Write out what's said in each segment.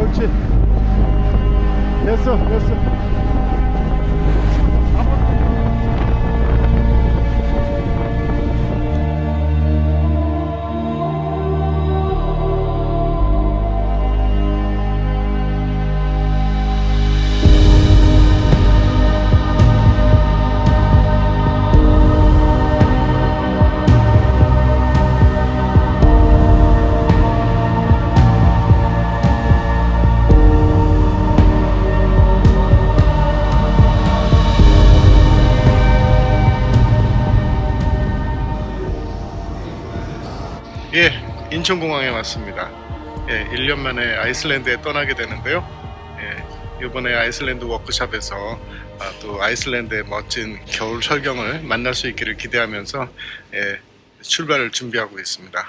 Ölçü. Yusuf, Yusuf. 인천공항에 왔습니다. 예, 1년 만에 아이슬란드에 떠나게 되는데요. 예, 이번에 아이슬란드 워크샵에서 아, 또 아이슬란드의 멋진 겨울 철경을 만날 수 있기를 기대하면서 예, 출발을 준비하고 있습니다.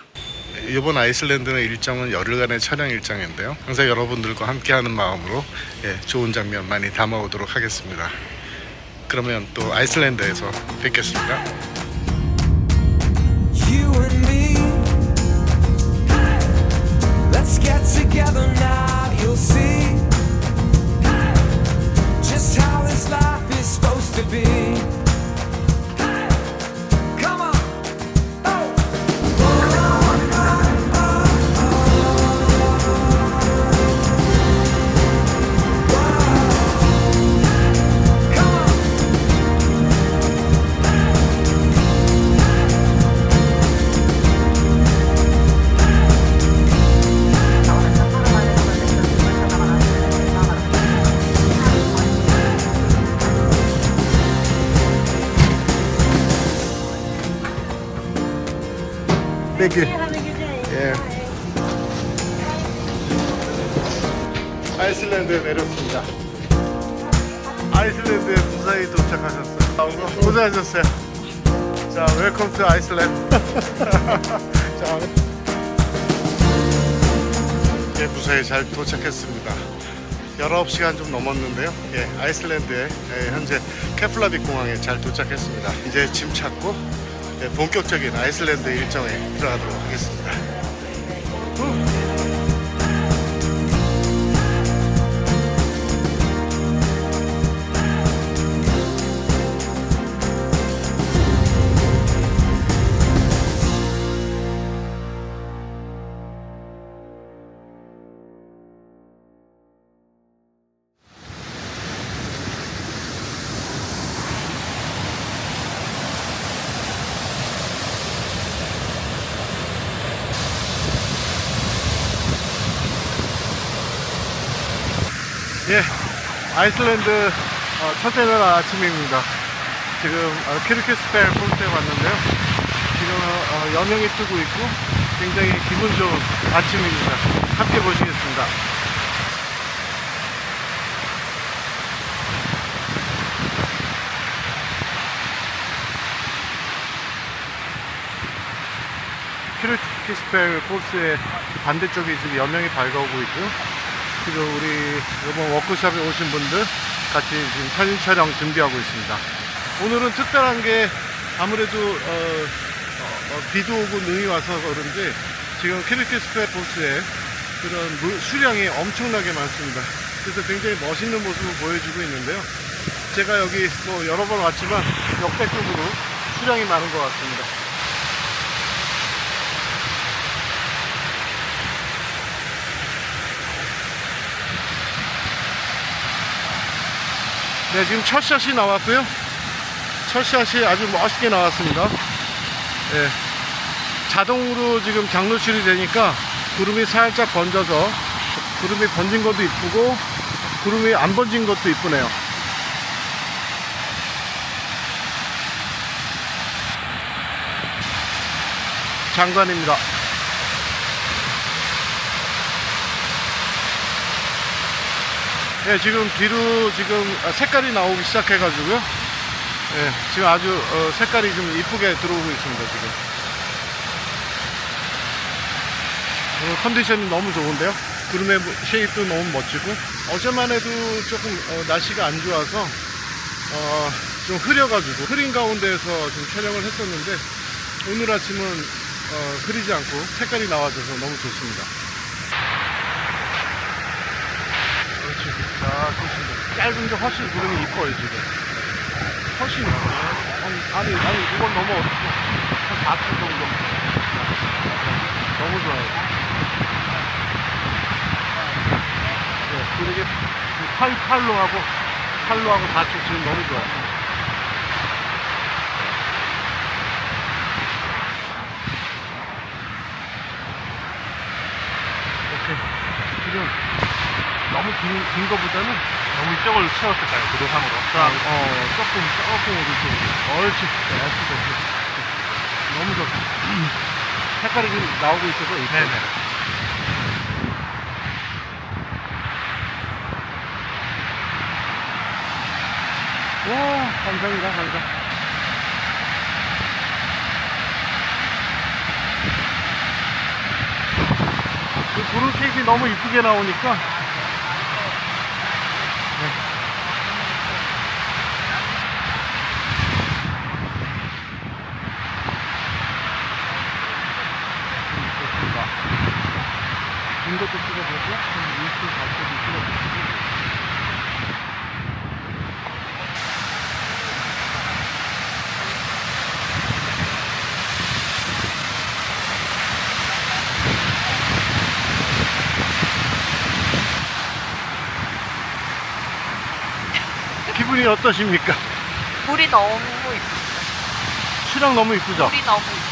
이번 아이슬란드는 일정은 열흘간의 촬영 일정인데요. 항상 여러분들과 함께하는 마음으로 예, 좋은 장면 많이 담아오도록 하겠습니다. 그러면 또 아이슬란드에서 뵙겠습니다. Get together now. You'll see just how this life is supposed to be. 아이슬란드에 내렸습니다. 아이슬란드에 무사히 도착하셨어요. 아, 고생하셨어요. 자, 웰컴 투 아이슬란드. 자, 예, 무사히 잘 도착했습니다. 19시간 좀 넘었는데요. 예, 아이슬란드에 예, 현재 케플라빅 공항에 잘 도착했습니다. 이제 짐 찾고 예, 본격적인 아이슬란드 일정에 들어가도록 하겠습니다. 예, 아이슬란드 어, 첫째 날 아침입니다. 지금 어, 키르키스펠 폴스에 왔는데요. 지금 어, 여명이 뜨고 있고 굉장히 기분 좋은 아침입니다. 함께 보시겠습니다. 키르키스펠 폴스의 반대쪽에 지금 여명이 밝아오고 있고요. 지금 우리 이번 워크숍에 오신 분들 같이 지금 사진 촬영 준비하고 있습니다. 오늘은 특별한 게 아무래도 어, 어, 어, 비도 오고 눈이 와서 그런지 지금 키르키스페 포스에 그런 물, 수량이 엄청나게 많습니다. 그래서 굉장히 멋있는 모습을 보여주고 있는데요. 제가 여기 뭐 여러 번 왔지만 역대급으로 수량이 많은 것 같습니다. 네, 지금 첫 샷이 나왔고요. 첫 샷이 아주 멋있게 나왔습니다. 예. 자동으로 지금 장노출이 되니까 구름이 살짝 번져서 구름이 번진 것도 이쁘고 구름이 안 번진 것도 이쁘네요. 장관입니다. 예, 지금 뒤로 지금 색깔이 나오기 시작해 가지고요. 예, 지금 아주 어, 색깔이 좀 이쁘게 들어오고 있습니다, 지금. 오늘 컨디션이 너무 좋은데요. 구름의 쉐입도 너무 멋지고, 어제만 해도 조금 어, 날씨가 안 좋아서, 어, 좀 흐려가지고, 흐린 가운데에서 좀 촬영을 했었는데, 오늘 아침은 어, 흐리지 않고 색깔이 나와줘서 너무 좋습니다. 짧은 게 훨씬 구름이 이뻐요 지금. 훨씬. 이뻐요 아니 아니 이건 너무 한 4초 정도. 너무 좋아요. 네, 그리고 이게 팔, 팔로 하고 팔로 하고 4초 지금 너무 좋아요. 지금 너무 긴, 긴 거보다는 너무 이쪽을 채웠을까요? 구도상으로. 자, 어, 조금, 조금. 옳지. 네, 알겠습니다. 너무 좋다. 색깔이 지금 나오고 있어서. 네네. 와, 감사합니다, 감사. 그 구름 색이 너무 이쁘게 나오니까 좋습니다. 긴 것도 찍어보고, 한 20, 40도 찍어보고. 기분이 어떠십니까? 물이 너무 이쁘 수량 너무 이쁘죠? 물이 너무 이쁘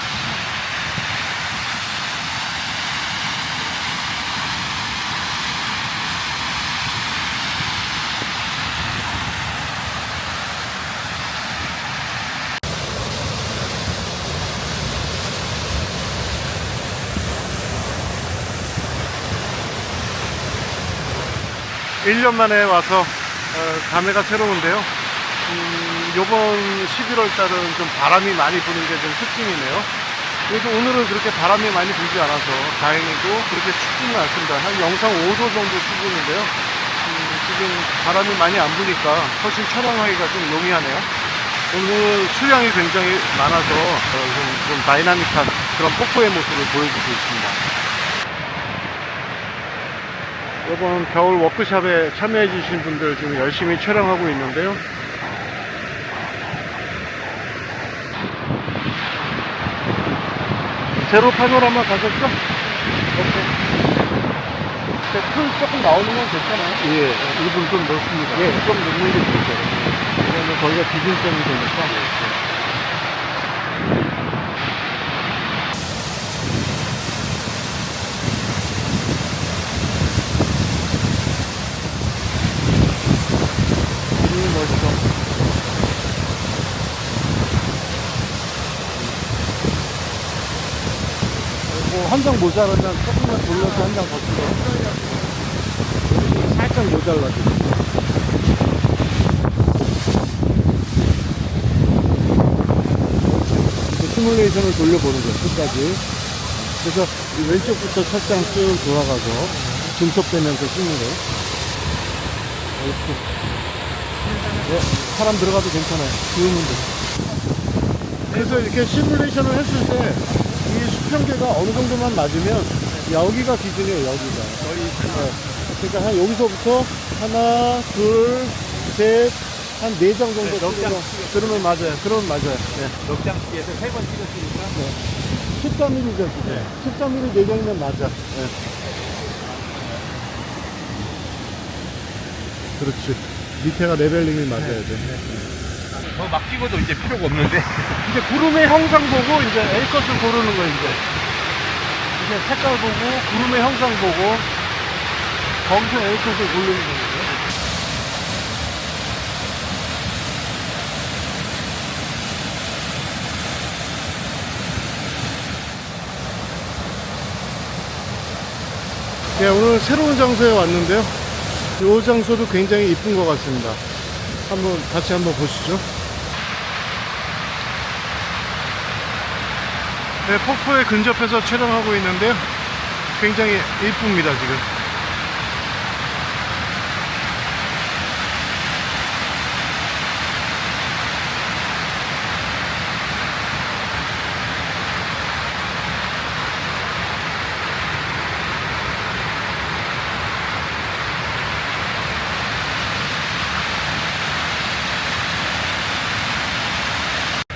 일년 만에 와서 어, 감회가 새로운데요. 음, 요번 11월 달은 좀 바람이 많이 부는 게 좀 특징이네요. 그래도 오늘은 그렇게 바람이 많이 불지 않아서 다행히도 그렇게 춥지는 않습니다. 한 영상 5도 정도 수준인데요. 음, 지금 바람이 많이 안 부니까 훨씬 촬영하기가 좀 용이하네요. 오늘 수량이 굉장히 많아서 어, 좀, 좀 다이나믹한 그런 폭포의 모습을 보여주고 있습니다. 이번 겨울 워크샵에 참여해 주신 분들 지금 열심히 촬영하고 있는데요. 제로 파노라마 가셨죠? 오케이. 풀 조금 나오는 건 괜찮아요? 예. 일분 좀 넓습니다. 예, 좀 넣는 게 좋죠. 왜냐면 거기가 기준점이 되니까. 음, 멋있어. 뭐, 한 장 모자라면 조금만 돌려서 한 장더 찍어. 살짝 모자라지고. 시뮬레이션을 돌려보는 거예요, 끝까지. 그래서 이 왼쪽부터 살짝 쭉 돌아가서 중첩되면서 찍는 거예요. 이렇게. 네, 사람 들어가도 괜찮아요. 비우면 돼. 그래서 이렇게 시뮬레이션을 했을 때이 수평계가 어느 정도만 맞으면 여기가 기준이에요, 여기가. 네. 그러니까 한 여기서부터 하나, 둘, 셋, 한 네 장 정도 찍어서 그러면 맞아요. 그러면 맞아요. 네. 넉장기에서 세 번 찍었으니까 13mm죠, 지금. 13mm 네 장이면 맞아. 네. 그렇지. 밑에가 레벨링이 맞아야 돼. 더막 찍어도 이제 필요가 없는데 이제 구름의 형상 보고 이제 A컷을 고르는 거예요, 이제. 이제 색깔 보고, 구름의 형상 보고, 거기서 A컷을 고르는 거예요. 네, 오늘 새로운 장소에 왔는데요. 이 장소도 굉장히 이쁜 것 같습니다. 한번 같이 한번 보시죠. 네, 폭포에 근접해서 촬영하고 있는데요. 굉장히 이쁩니다, 지금.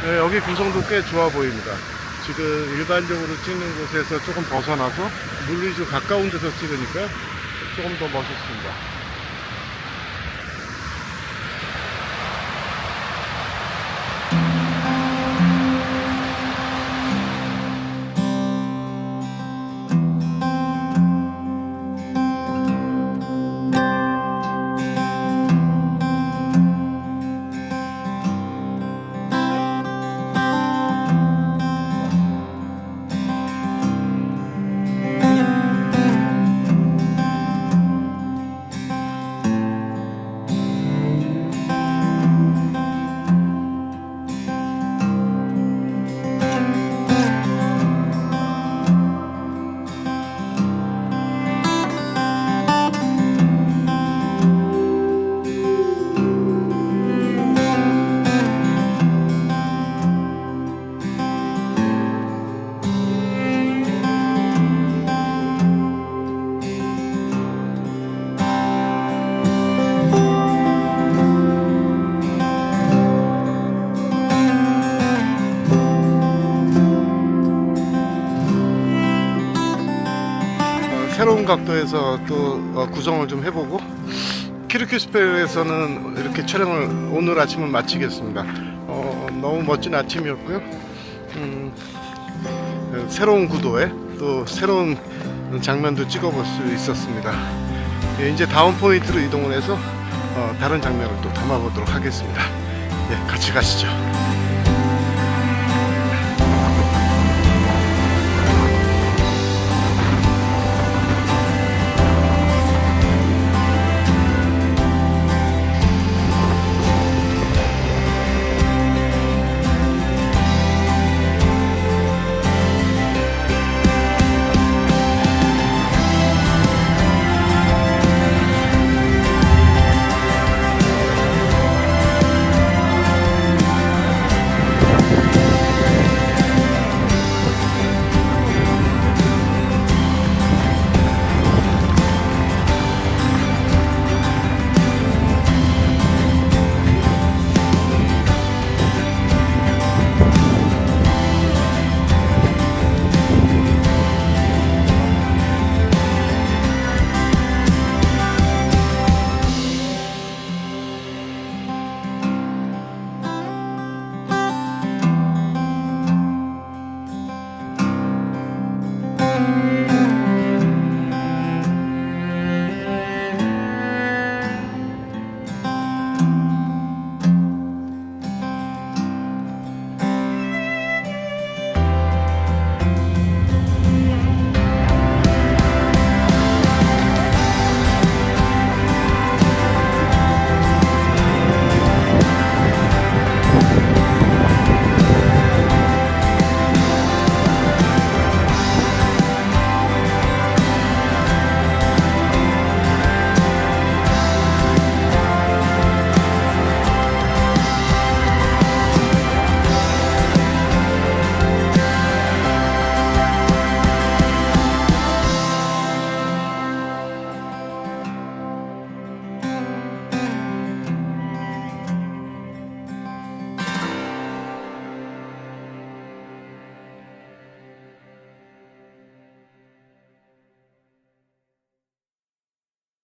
네, 여기 구성도 꽤 좋아 보입니다. 지금 일반적으로 찍는 곳에서 조금 벗어나서 물리주 가까운 데서 찍으니까 조금 더 멋있습니다. 각도에서 또 어, 구성을 좀 해보고 키르키 스페르에서는 이렇게 촬영을 오늘 아침은 마치겠습니다. 어, 너무 멋진 아침이었고요. 음, 어, 새로운 구도에 또 새로운 장면도 찍어볼 수 있었습니다. 예, 이제 다음 포인트로 이동을 해서 어, 다른 장면을 또 담아보도록 하겠습니다. 예, 같이 가시죠.